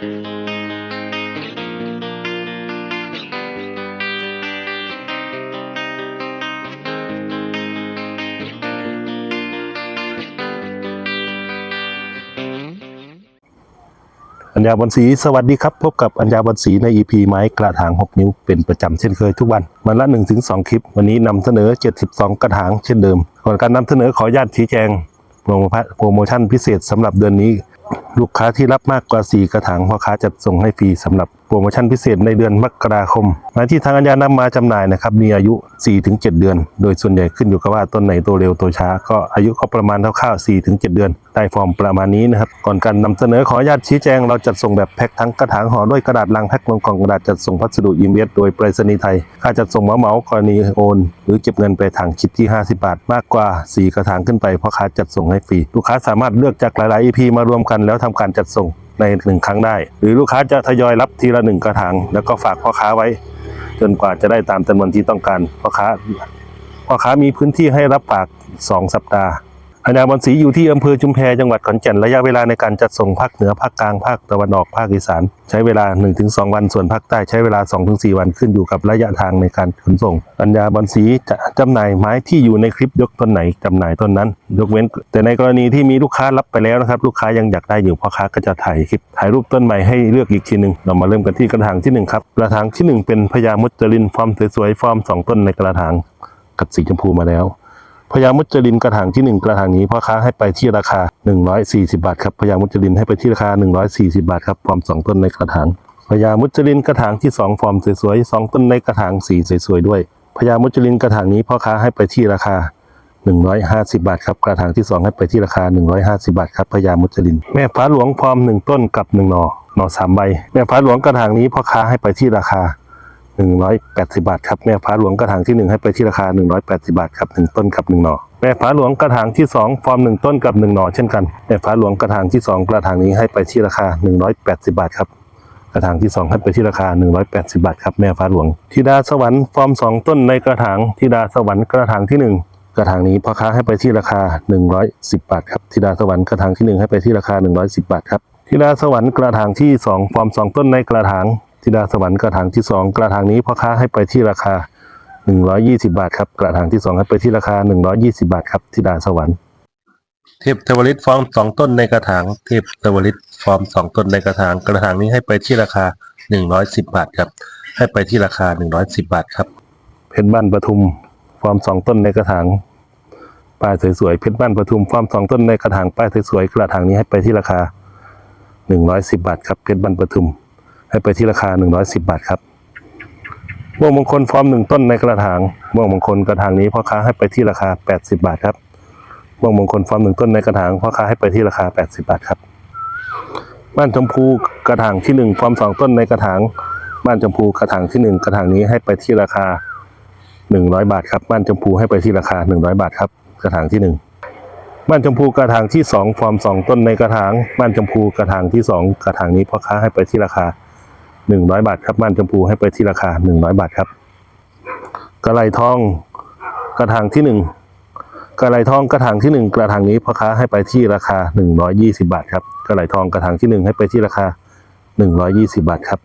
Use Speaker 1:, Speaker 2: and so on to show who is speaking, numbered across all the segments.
Speaker 1: อัญญาบอนศรีสวัสดีครับ พบกับอัญญาบอนศรีใน EP ไม้กระถาง 6 นิ้วเป็นประจำเช่นเคยทุกวันวันละ 1-2 คลิป วันนี้นำเสนอ 72 กระถางเช่นเดิม ก่อนการนำเสนอขออนุญาตชี้แจงโปรโมชั่นโปรโมชั่นพิเศษสำหรับเดือนนี้ ลูกค้าที่รับมากกว่า 4 กระถางพ่อค้าจะส่งให้ฟรีสำหรับ โปรโมชั่นพิเศษในเดือนมกราคมไม้ที่ทางอัญญานำมาจำหน่ายนะครับมีอายุ 4-7 เดือน โดยส่วนใหญ่ขึ้นอยู่กับว่าต้นไหนโตเร็วโตช้า ก็อายุก็ประมาณคร่าวๆ4-7 เดือนได้ฟอร์มประมาณนี้นะครับ ก่อนการนำเสนอขออนุญาตชี้แจงเราจัดส่งแบบแพ็คทั้งกระถางห่อด้วยกระดาษลังแพ็คลงกล่องกระดาษจัดส่งพัสดุอิมเอสโดยไปรษณีย์ไทย ค่าจัดส่งเหมาเหมากรณีโอน หรือเก็บเงินไปทางคิดที่ 50 บาท มากกว่า 4 กระถางขึ้นไปเพราะค้าจัดส่งให้ฟรีลูกค้าสามารถเลือกจากหลายๆ EP มารวมกันแล้วทำการจัดส่ง ในหนึ่งครั้งได้ หรือลูกค้าจะทยอยรับทีละหนึ่งกระถางแล้วก็ฝากพ่อค้าไว้ จนกว่าจะได้ตามจำนวนที่ต้องการพ่อค้าพ่อค้ามีพื้นที่ให้รับฝาก 2 สัปดาห์ อาณาบอนศรีอยู่ที่อำเภอชุมแพจังหวัดขอนแก่นระยะเวลาในการจัดส่งภาคเหนือภาคกลางภาคตะวันออกภาคอีสาน ใช้เวลา 1-2 วันส่วนภาคใต้ใช้เวลา 2-4 วันขึ้นอยู่กับระยะทางในการขนส่งอัญญาบอนศรีจะจำหน่ายไม้ที่อยู่ในคลิปยกต้นไหนจำหน่ายต้นนั้น ยกเว้น แต่ในกรณีที่มีลูกค้ารับไปแล้วนะครับ ลูกค้ายังอยากได้อยู่พ่อค้าก็จะถ่ายคลิปถ่ายรูปต้นใหม่ให้เลือกอีกทีหนึ่งเรามาเริ่มกันที่กระถางที่หนึ่งครับกระถางที่หนึ่งเป็นพญามุจลินฟอร์มสวยๆฟอร์มสองต้นในกระถางกับสีชมพูมาแล้ว พญามุจลินกระถางที่หนึ่งกระถางนี้พ่อค้าให้ไปที่ราคา 140 บาทครับพญามุจลินให้ไปที่ราคา 140 บาทครับฟอร์มสองต้นในกระถางพญามุจลินกระถางที่สองฟอร์มสวยๆสองต้นในกระถางสีสวยๆด้วยพญามุจลินกระถางนี้พ่อค้าให้ไปที่ราคา 150 บาทครับกระถางที่สองให้ไปที่ราคา 150 บาทครับพญามุจลิน แม่ฟ้าหลวงฟอร์มหนึ่งต้นกับหนึ่งหนอหนอสามใบ แม่ฟ้าหลวงกระถางนี้พ่อค้าให้ไปที่ราคา 180 บาทครับแม่ฟ้าหลวงกระถางที่ 1 ให้ไปที่ราคา 180 บาทครับหนึ่งต้นกับหนึ่งหน่อแม่ฟ้าหลวงกระถางที่ 2 ฟอร์มหนึ่งต้นกับหนึ่งหน่อเช่นกันแม่ฟ้าหลวงกระถางที่ 2 กระถางนี้ให้ไปที่ราคา 180 บาทครับกระถางที่2ให้ไปที่ราคา 180 บาทครับแม่ฟ้าหลวงธิดาสวรรค์ฟอร์ม 2 ต้นในกระถางธิดาสวรรค์กระถางที่ 1กระถางนี้พ่อค้าให้ไปที่ราคา 110 บาทครับธิดาสวรรค์กระถางที่ 1 ให้ไปที่ราคา 110 บาทครับธิดาสวรรค์กระถางที่2ฟอร์ม2 ต้นในกระถาง ธิดาสวรรค์กระถางที่ 2 กระถางนี้พ่อค้าให้ไปที่ราคา 120 บาทครับกระถางที่ 2 ให้ไปที่ราคา 120 บาทครับธิดาสวรรค์เทพเทวฤทธิ์ฟอร์มสองต้นในกระถางเทพเทวฤทธิ์ฟอร์มสองต้นในกระถางกระถางนี้ให้ไปที่ราคา 110 บาทครับให้ไปที่ราคา 110 บาทครับเพชรบ้านปทุมฟอร์มสองต้นในกระถางป้ายสวยๆเพชรบ้านปทุมฟอร์มสองต้นในกระถางป้ายสวยๆกระถางนี้ให้ไปที่ราคา 110 บาทครับเพชรบ้านปทุม ให้ไปที่ราคา 110 บาทครับม่วงมงคลฟอร์มหนึ่งต้นในกระถางม่วงมงคลกระถางนี้พ่อค้าให้ไปที่ราคา 80 บาทครับม่วงมงคลฟอร์มหนึ่งต้นในกระถางพ่อค้าให้ไปที่ราคา 80 บาทครับบ้านชมพูกระถางที่หนึ่งฟอร์มสองต้นในกระถางบ้านชมพูกระถางที่หนึ่งกระถางนี้ให้ไปที่ราคา 100 บาทครับบ้านชมพูให้ไปที่ราคา 100 บาทครับกระถางที่หนึ่งบ้านชมพูกระถางที่สองฟอร์มสองต้นในกระถางบ้านชมพูกระถางที่สองกระถางนี้พ่อค้าให้ไปที่ราคา 100บาทครับบ้านชมพูให้ไปที่ราคา100บาทครับ กระไรทองกระถางที่หนึ่งกระไรทองกระถางที่หนึ่งกระถางนี้พ่อค้าให้ไปที่ราคา120บาทครับกระไรทองกระถางที่หนึ่งให้ไปที่ราคา120บาทครับ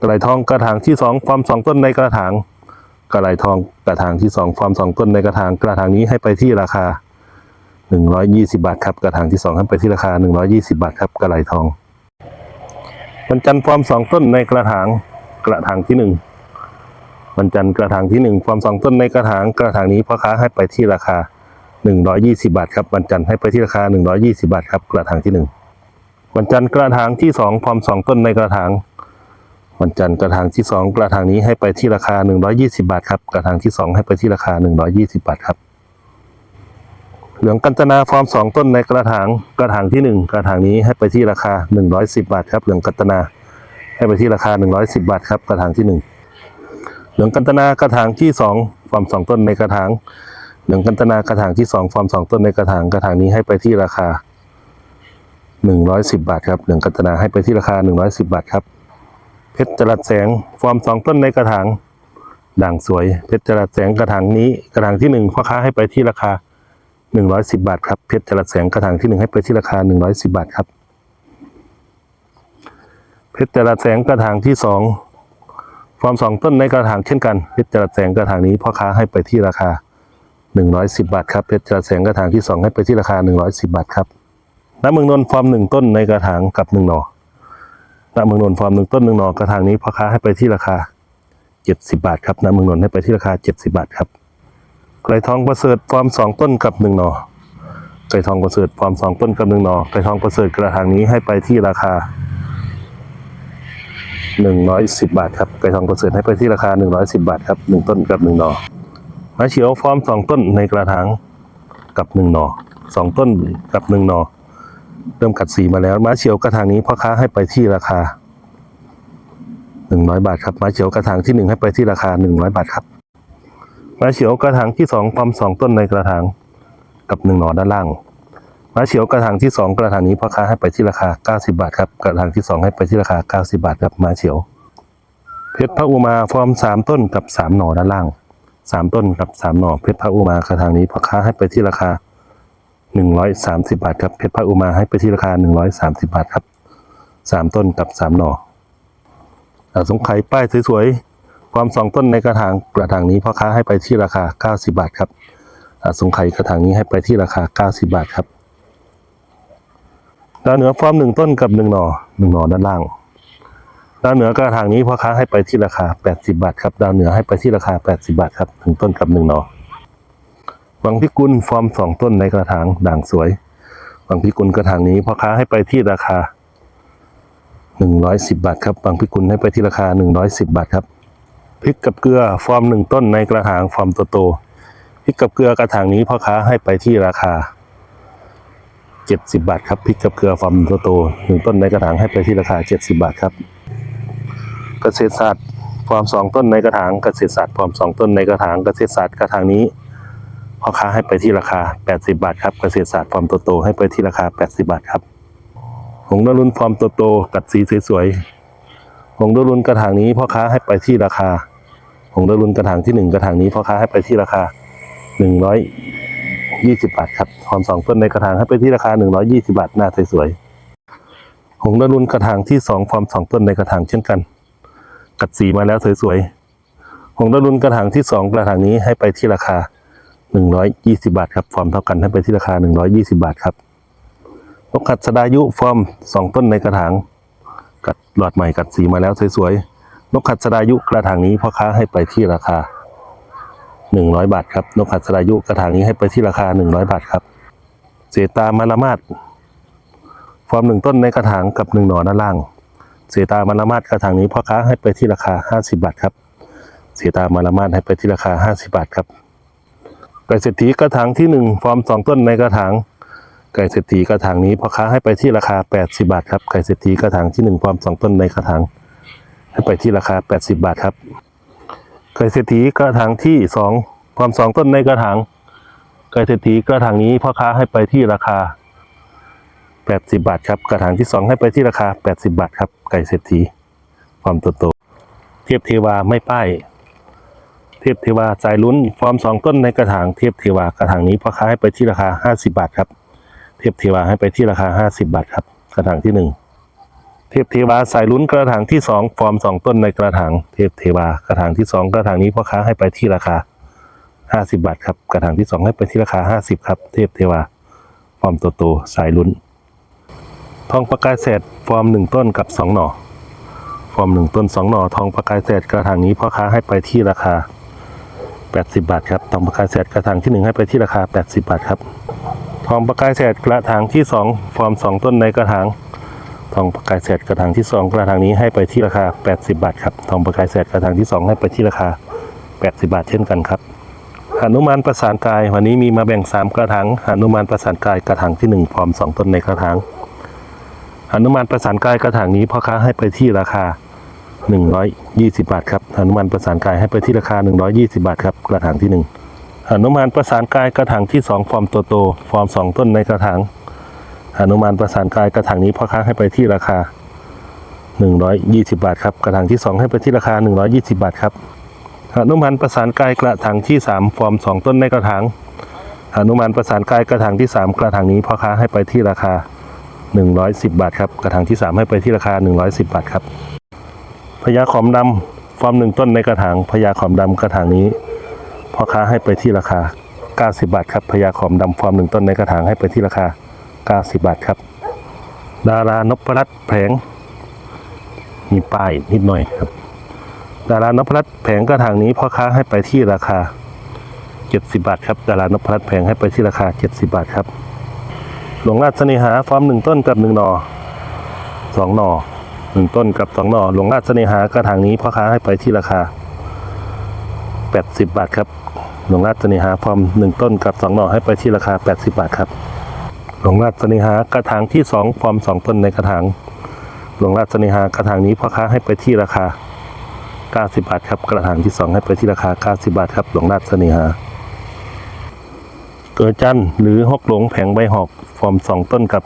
Speaker 1: กระไรทองกระถางที่สองฟอร์มสองต้นในกระถางกระไรทองกระถางที่สองฟอร์มสองต้นในกระถางกระถางนี้ให้ไปที่ราคา120บาทครับกระถางที่สองให้ไปที่ราคา120บาทครับกระไรทอง มันจันทร์ฟอร์มสองต้นในกระถางกระถางที่หนึ่งมันจันทร์กระถางที่หนึ่งฟอร์มสองต้นในกระถางกระถางนี้พ่อค้าให้ไปที่ราคาหนึ่งร้อยี่สิบาทครับมันจันทร์ให้ไปที่ราคาหนึ่งร้อยี่สิบาทครับกระถางที่หนึ่งวันจันทร์กระถางที่สองฟอร์มสองต้นในกระถางวันจันทร์กระถางที่สองกระถางนี้ให้ไปที่ราคาหนึ่งร้อยี่สิบาทครับกระถางที่สองให้ไปที่ราคาหนึ่งร้อยี่สิบาทครับ เหลืองกัญจนาฟอร์มสองต้นในกระถางกระถางที่หนึ่งกระถางนี้ให้ไปที่ราคาหนึ่งร้อยสิบาทครับเหลืองกัญจนาให้ไปที่ราคาหนึ่งร้อยสิบาทครับกระถางที่หนึ่งเหลืองกัญจนากระถางที่สองฟอร์มสองต้นในกระถางเหลืองกัญจนากระถางที่สองฟอร์มสองต้นในกระถางกระถางนี้ให้ไปที่ราคาหนึ่งร้อยสิบาทครับเหลืองกัญจนาให้ไปที่ราคาหนึ่งร้อยสิบาทครับเพชรจรัสแสงฟอร์มสองต้นในกระถางด่างสวยเพชรจรัสแสงกระถางนี้กระถางที่หนึ่งพ่อค้าให้ไปที่ราคา หนึ่งร้อยสิบาทครับเพชรจรัสแสงกระถางที่หนึ่งให้ไปที่ราคาหนึ่งร้อยสิบาทครับ เพชรจรัสแสงกระถางที่สองฟอร์มสองต้นในกระถางเช่นกันเพชรจรัสแสงกระถางนี้พ่อค้าให้ไปที่ราคาหนึ่งร้อยสิบบาทครับเพชรจรัสแสงกระถางที่สองให้ไปที่ราคาหนึ่งร้อยสิบบาทครับน้ำเมืองนนท์ฟอร์มหนึ่งต้นในกระถางกับหนึ่งหน่อน้ำเมืองนนท์ฟอร์มหนึ่งต้นหนึ่งหน่อกระถางนี้พ่อค้าให้ไปที่ราคาเจ็ดสิบบาทครับน้ำเมืองนนท์ให้ไปที่ราคาเจ็ดสิบบาทครับ ไกรทองประเสริฐฟอร์มสองต้นกับหนึ่งหน่อไก่ทองประเสริฐฟอร์มสองต้นกับหนึ่งหนอไก่ทองประเสริฐกระถางนี้ให้ไปที่ราคาหนึ่งร้อยสิบบาทครับไก่ทองประเสริฐให้ไปที่ราคาหนึ่งร้อยสิบบาทครับหนึ่งต้นกับหนึ่งหนอมะเฉียวฟอร์มสองต้นในกระถางกับหนึ่งหนอสองต้นกับหนึ่งหนอเริ่มกัดสีมาแล้วมะเฉียวกระถางนี้พ่อค้าให้ไปที่ราคาหนึ่งร้อยบาทครับมะเฉียวกระถางที่หนึ่งให้ไปที่ราคาหนึ่งร้อยบาทครับ มะเฉียวกระถางที่สองฟอร์มสองต้นในกระถางกับหนึ่งหนอด้านล่างม้าเฉียวกระถางที่สองกระถางนี้พ่อค้าให้ไปที่ราคา 90 บาทครับกระถางที่สองให้ไปที่ราคา 90 บาทครับม้าเฉียว เพชรพระอุมาฟอร์มสามต้นกับสามหนอด้านล่างสามต้นกับสามหนอเพชรพระอุมากระถางนี้พ่อค้าให้ไปที่ราคา 130 บาทครับเพชรพระอุมาให้ไปที่ราคา 130 บาทครับสามต้นกับสามหนออ่าสงไข่ป้ายสวยๆ ฟอร์มสองต้นในกระถางกระถางนี้พ่อค้าให้ไปที่ราคา 90 บาทครับสงไข่กระถางนี้ให้ไปที่ราคา 90 บาทครับดาวเหนือฟอร์มหนึ่งต้นกับหนึ่งหน่อหนึ่งหน่อด้านล่างดาวเหนือกระถางนี้พ่อค้าให้ไปที่ราคา 80 บาทครับดาวเหนือให้ไปที่ราคา 80 บาทครับหนึ่งต้นกับหนึ่งหน่อวังพิกุลฟอร์มสองต้นในกระถางด่างสวยวังพิกุลกระถางนี้พ่อค้าให้ไปที่ราคา 110 บาทครับวังพิกุลให้ไปที่ราคา 110 บาทครับ พริกกับเกลือฟอร์มหนึ่งต้นในกระถางฟอร์มโตๆพริกกับเกลือกระถางนี้พ่อค้าให้ไปที่ราคา 70 บาทครับพริกกับเกลือฟอร์มโตๆหนึ่งต้นในกระถางให้ไปที่ราคา 70 บาทครับ เกษตรศาสตร์ฟอร์มสองต้นในกระถางเกษตรศาสตร์ฟอร์มสองต้นในกระถางเกษตรศาสตร์กระถางนี้พ่อค้าให้ไปที่ราคา 80 บาทครับเกษตรศาสตร์ฟอร์มโตๆให้ไปที่ราคา 80 บาทครับหงส์นรุนฟอร์มโตๆกัดสีสวยๆหงส์นรุนกระถางนี้พ่อค้าให้ไปที่ราคา หงดารุนกระถางที่หนึ่งกระถางนี้พ่อค้าให้ไปที่ราคาหนึ่งร้อยยี่สิบาทครับหอมสองต้นในกระถางให้ไปที่ราคาหนึ่งร้อยยี่สิบาทหน้าสวยๆหงดารุนกระถางที่สองฟอร์มสองต้นในกระถางเช่นกัน กัดสีมาแล้วสวยๆหงดารุนกระถางที่สองกระถางนี้ให้ไปที่ราคาหนึ่งร้อยยี่สิบาทครับฟอร์มเท่ากันให้ไปที่ราคาหนึ่งร้อยยี่สิบาทครับนกขัดสดายุฟอร์มสองต้นในกระถาง กัดหลอดใหม่กัดสีมาแล้วสวยๆ นกขัดสดายุกระถางนี้พ่อค้าให้ไปที่ราคา 100 บาทครับ นกขัดสดายุกระถางนี้ให้ไปที่ราคา 100 บาทครับ เสตามาลามาดฟอร์มหนึ่งต้นในกระถางกับหนึ่งหน่อด้านล่าง เสตามาลามาดกระถางนี้พ่อค้าให้ไปที่ราคา 50 บาทครับ เสตามาลามาดให้ไปที่ราคา 50 บาทครับไก่เศรษฐีกระถางที่หนึ่งฟอร์มสองต้นในกระถางไก่เศรษฐีกระถางนี้พ่อค้าให้ไปที่ราคา 80 บาทครับไก่เศรษฐีกระถางที่หนึ่งฟอร์มสองต้นในกระถาง ไปที่ราคา 80 บาทครับไก่เศรษฐีกระถางที่สองความสองต้นในกระถางไก่เศรษฐีกระถางนี้พ่อค้าให้ไปที่ราคา 80 บาทครับ กระถางที่สองให้ไปที่ราคา 80 บาทครับ ไก่เศรษฐีความโตโตเทียบเทวาไม่ป้าย เทียบเทวาสายลุ้นฟอร์มสองต้นในกระถางเทียบเทวากระถางนี้พ่อค้าให้ไปที่ราคา 50 บาทครับ เทียบเทวาให้ไปที่ราคา 50 บาทครับ กระถางที่หนึ่ง เทพเทวาสายลุ้นกระถางที่สองฟอร์มสองต้นในกระถางเทพเทวากระถางที่สองกระถางนี้พ่อค้าให้ไปที่ราคาห้าสิบาทครับกระถางที่สองให้ไปที่ราคาห้าสิบครับ เทพเทวาฟอร์มโตโตสายลุ้น ทองประกายแสดฟอร์มหนึ่งต้นกับสองหน่อฟอร์มหนึ่งต้นสองหน่อทองประกายแสดกระถางนี้พ่อค้าให้ไปที่ราคาแปดสิบาทครับทองประกายแสดกระถางที่หนึ่งให้ไปที่ราคาแปดสิบาทครับทองประกายแสดกระถางที่สองฟอร์มสองต้นในกระถาง ทองประกายแสดกระถางที่สองกระถางนี้ให้ไปที่ราคา 80 บาทครับทองประกายแสดกระถางที่สองให้ไปที่ราคา 80 บาทเช่นกันครับหนุมานประสานกาย วันนี้มีมาแบ่ง 3 กระถางหนุมานประสานกายกระถางที่1พร้อม 2 ต้นในกระถางหนุมานประสานกายกระถางนี้พ่อค้าให้ไปที่ราคา 120 บาทครับหนุมานประสานกายให้ไปที่ราคา 120 บาทครับกระถางที่1หนุมานประสานกายกระถางที่สองฟอร์มโตโตฟอร์มสองต้นในกระถาง หนุมานประสานกายกระถางนี้พ่อค้าให้ไปที่ราคา 120 บาทครับกระถางที่ 2 ให้ไปที่ราคา 120 บาทครับหนุมานประสานกายกระถางที่ 3 ฟอร์ม 2 ต้นในกระถางหนุมานประสานกายกระถางที่ 3 กระถางนี้พ่อค้าให้ไปที่ราคา 110 บาทครับกระถางที่ 3 ให้ไปที่ราคา 110 บาทครับพญาขอมดำฟอร์มหนึ่งต้นในกระถางพญาขอมดำกระถางนี้พ่อค้าให้ไปที่ราคา 90 บาทครับพญาขอมดำฟอร์มหนึ่งต้นในกระถางให้ไปที่ราคา 90 บาทครับ ดารานพรัตน์แผง มีป้ายนิดหน่อยครับ ดารานพรัตน์แผงกระถางนี้พ่อค้าให้ไปที่ราคา 70 บาทครับ ดารานพรัตน์แผงให้ไปที่ราคา 70 บาทครับ หลวงราชเสน่หาฟอร์มหนึ่งต้นกับหนึ่งหน่อสองหน่อหนึ่งต้นกับสองหน่อหลวงราชเสน่หากระถางนี้พ่อค้าให้ไปที่ราคา 80 บาทครับ หลวงราชเสน่หาฟอร์มหนึ่งต้นกับสองหน่อให้ไปที่ราคา 80 บาทครับ หลวงราชเสน่หากระถางที่สองฟอร์มสองต้นในกระถางหลวงราชเสน่หากระถางนี้พ่อค้าให้ไปที่ราคา 90 บาทครับ กระถางที่สองให้ไปที่ราคา 90 บาทครับ หลวงราชเสน่หาเกิดจันทร์หรือฮกหลงแผงใบหอกฟอร์มสองต้นกับ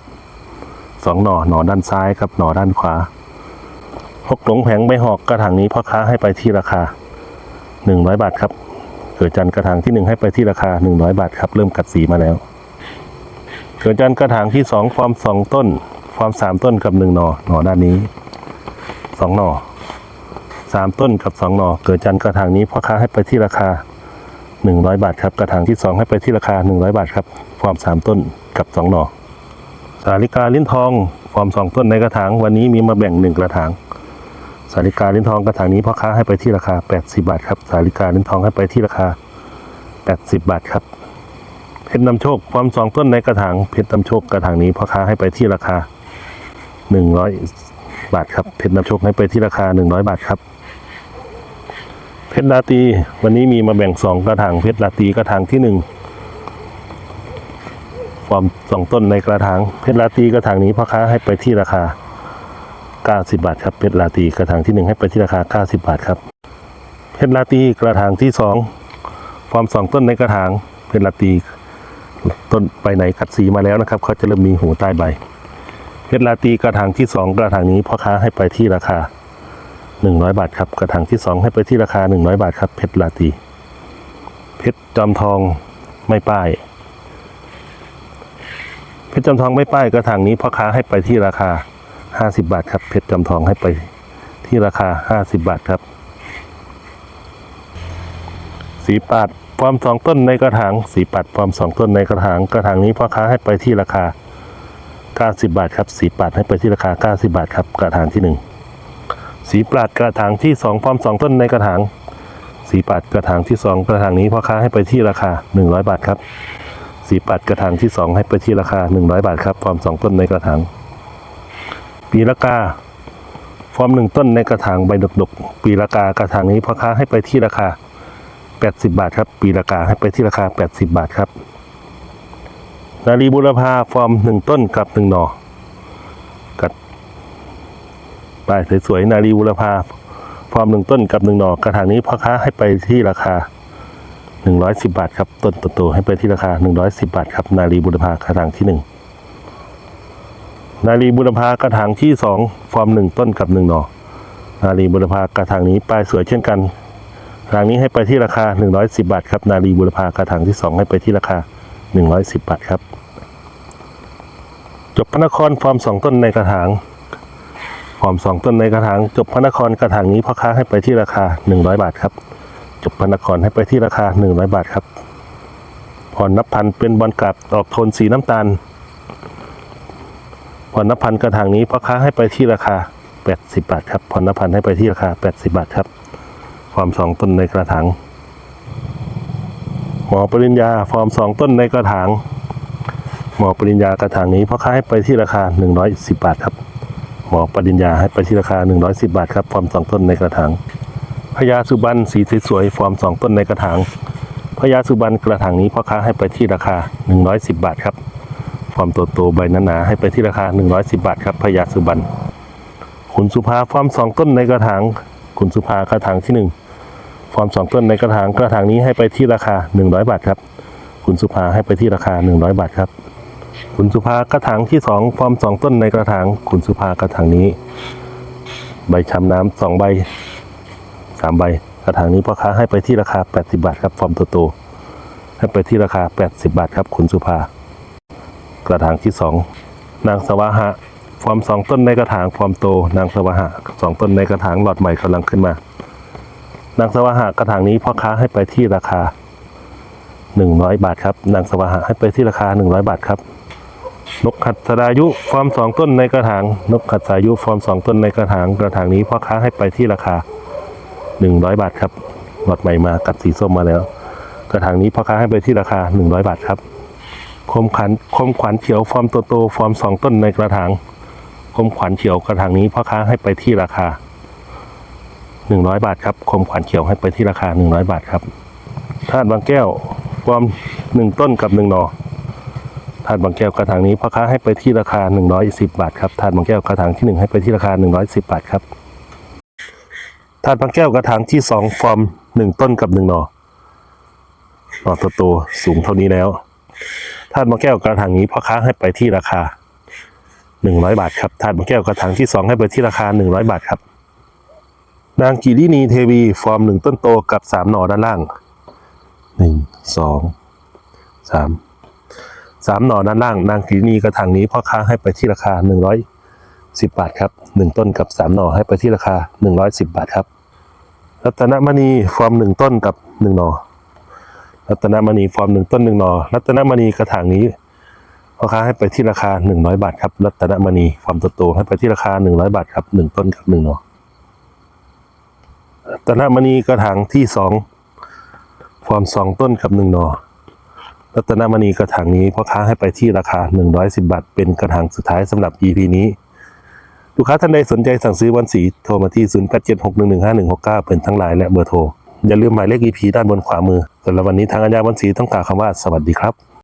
Speaker 1: สองหน่อหน่อด้านซ้ายครับหน่อด้านขวาฮกหลงแผงใบหอกกระถางนี้พ่อค้าให้ไปที่ราคา 100 บาทครับ เกิดจันทร์กระถางที่หนึ่งให้ไปที่ราคา 100 บาทครับ เริ่มกัดสีมาแล้ว เกิดจันกระถางที่สองฟอร์มสองต้นฟอร์มสามต้นกับหนึ่งหน่อหนอด้านนี้สองหน่อสามต้นกับสองหน่อเกิดจันกระถางนี้พ่อค้าให้ไปที่ราคา100บาทครับ กระถางที่2ให้ไปที่ราคา100บาทครับฟอร์มต้นกับ2หน่อสาลิกาลิ้นทองฟอร์ม2ต้นในกระถางวันนี้มีมาแบ่ง1กระถางสาลิกาลิ้นทองกระถางนี้พ่อค้าให้ไปที่ราคา 80 บาทครับ สาลิกาลิ้นทองให้ไปที่ราคา 80 บาทครับ เพชรนำโชคฟอร์ม2ต้นในกระถางเพชรนำโชคกระถางนี้พ่อค้าให้ไปที่ราคา 100 บาทครับเพชรนำโชคให้ไปที่ราคา 100 บาทครับเพชรลาตีวันนี้มีมาแบ่งสองกระถางเพชรลาตีกระถางที่หนึ่งฟอร์มสองต้นในกระถางเพชรลาตีกระถางนี้พ่อค้าให้ไปที่ราคา 90 บาทครับเพชรลาตีกระถางที่หนึ่งให้ไปที่ราคา 90 บาทครับเพชรลาตีกระถางที่สองฟอร์มสองต้นในกระถางเพชรลาตี ต้นใบไหนขัดสีมาแล้วนะครับเขาจะเริ่มมีหูใต้ใบเพชรลาตีกระถางที่สองกระถางนี้พ่อค้าให้ไปที่ราคา 100 บาทครับกระถางที่ 2 ให้ไปที่ราคา 100 บาทครับเพชรลาตีเพชรจอมทองไม่ป้ายเพชรจอมทองไม่ป้ายกระถางนี้พ่อค้าให้ไปที่ราคา 50 บาทครับเพชรจอมทองให้ไปที่ราคา 50 บาทครับ สีปาด ฟอร์มสองต้นในกระถางสีปัดฟอร์มสองต้นในกระถางกระถางนี้พ่อค้าให้ไปที่ราคา 90 บาทครับสีปัดให้ไปที่ราคา 90 บาทครับกระถางที่หนึ่งสีปราดกระถางที่สองพร้อมสองต้นในกระถางสีปราดกระถางที่สองกระถางนี้พ่อค้าให้ไปที่ราคา 100 บาทครับสีปราดกระถางที่สองให้ไปที่ราคา 100 บาทครับพร้อมสองต้นในกระถางปีละกาฟอร์มหนึ่งต้นในกระถางใบดกๆปีละกากระถางนี้พ่อค้าให้ไปที่ราคา 80 บาทครับ ปีละกาให้ไปที่ราคา 80 บาทครับนารีบุรพาฟอร์มหนึ่งต้นกับหนึ่งหน่อป้ายสวยๆนารีบุรพาฟอร์มหนึ่งต้นกับหนึ่งหน่อกระถางนี้พ่อค้าให้ไปที่ราคา 110 บาทครับ ต้นโตๆให้ไปที่ราคา 110 บาทครับ นารีบุรพากระถางที่หนึ่งนารีบุรพากระถางที่สองฟอร์มหนึ่งต้นกับหนึ่งหน่อนารีบุรพากระถางนี้ป้ายสวยเช่นกัน รางนี้ให้ไปที่ราคา 110 บาทครับ นารีบุรพากระถางที่สองให้ไปที่ราคา 110 บาทครับ จบพระนครฟอร์มสองต้นในกระถางฟอร์มสองต้นในกระถาง จบพระนครกระถางนี้พ่อค้าให้ไปที่ราคา 100 บาทครับ จบพระนครให้ไปที่ราคา 100 บาทครับพรนับพันเป็นบอลกลับออกโทนสีน้ำตาลพรนับพันกระถางนี้พ่อค้าให้ไปที่ราคา 80 บาทครับพรนับพันให้ไปที่ราคา 80 บาทครับ ฟอร์มสองต้นในกระถางหมอปริญญาฟอร์มสองต้นในกระถางหมอปริญญากระถางนี้พ่อค้าให้ไปที่ราคา 110 บาทครับ หมอปริญญาให้ไปที่ราคา 110 บาทครับฟอร์ม2ต้นในกระถางพญาสุบันสีสวยๆฟอร์ม2ต้นในกระถางพญาสุบันกระถางนี้พ่อค้าให้ไปที่ราคา 110 บาทครับฟอร์มโตๆใบหนาๆให้ไปที่ราคา 110 บาทครับพญาสุบันขุนสุภาฟอร์ม2ต้นในกระถางขุนสุภากระถางที่ 1 ฟอร์ม2ต้นในกระถางกระถางนี้ให้ไปที่ราคา 100 บาทครับขุนสุภาให้ไปที่ราคา 100 บาทครับขุนสุภากระถางที่สองฟอร์มสองต้นในกระถางขุนสุภากระถางนี้ ใบชำน้ำสองใบสามใบ กระถางนี้พ่อค้าให้ไปที่ราคา 80 บาทครับฟอร์มโตๆให้ไปที่ราคา 80 บาทครับขุนสุภา กระถางที่สองนางสวาหะฟอร์มสองต้นในกระถางฟอร์มโต นางสวาหะสองต้นในกระถางหลอดใหม่กำลังขึ้นมา นางสวาหะกระถางนี้พ่อค้าให้ไปที่ราคาหนึ่งร้อยบาทครับ นางสวาหะให้ไปที่ราคาหนึ่งร้อยบาทครับนกขัดสดายุฟอร์มสองต้นในกระถาง นกขัดสายุฟอร์มสองต้นในกระถาง กระถางนี้พ่อค้าให้ไปที่ราคาหนึ่งร้อยบาทครับหลอดใหม่มากัดสีส้มมาแล้ว กระถางนี้พ่อค้าให้ไปที่ราคาหนึ่งร้อยบาทครับคมขันคมขวัญเขียวฟอร์มโตโตฟอร์มสองต้นในกระถางคมขวัญเขียวกระถางนี้พ่อค้าให้ไปที่ราคา หนึ่งร้อยบาทครับคมขวัญเขียวให้ไปที่ราคาหนึ่งร้อยบาทครับธาตุบางแก้วฟอร์มหนึ่งต้นกับหนึ่งหนอธาตุบางแก้วกระถางนี้พ่อค้าให้ไปที่ราคาหนึ่งร้อยสิบบาทครับธาตุบางแก้วกระถางที่หนึ่งให้ไปที่ราคาหนึ่งร้อยสิบบาทครับธาตุบางแก้วกระถางที่สองฟอร์มหนึ่งต้นกับหนึ่งหนอหนอโตสูงเท่านี้แล้วธาตุมะแก้วกระถางนี้พ่อค้าให้ไปที่ราคาหนึ่งร้อยบาทครับธาตุมะแก้วกระถางที่สองให้ไปที่ราคาหนึ่งร้อยบาทครับ นางกิรินีเทวี ฟอร์มหนึ่งต้นโตกับสามหน่อด้านล่างหนึ่งสองสามสามหน่อด้านล่าง นางกิรินีกระถางนี้พ่อค้าให้ไปที่ราคาหนึ่งร้อยสิบบาทครับหนึ่งต้นกับสามหน่อให้ไปที่ราคาหนึ่งร้อยสิบบาทครับ รัตนมณีฟอร์มหนึ่งต้นกับหนึ่งหน่อรัตนมณีฟอร์มหนึ่งต้นหนึ่งหน่อรัตนมณีกระถางนี้พ่อค้าให้ไปที่ราคาหนึ่งร้อยบาทครับ รัตนมณีฟอร์มโตๆให้ไปที่ราคาหนึ่งร้อยบาทครับหนึ่งต้นกับหนึ่งหน่อ ตนมณีกระถางที่สองฟอร์มสองต้นกับหนึ่งหนอรัตนมณีกระถางนี้พ่อค้าให้ไปที่ราคาหนึ่งร้อยสิบบาท เป็นกระถางสุดท้ายสำหรับ EP นี้ ลูกค้าท่านใดสนใจสั่งซื้อวันสีโทรมาที่ 0 8 7 6 1 1 5 1 6 9 เป็นทั้งไลน์และเบอร์โทร อย่าลืมหมายเลข EP ด้านบนขวามือสำหรับวันนี้ทางอัญญาวันสีต้องกล่าวคำว่าสวัสดีครับ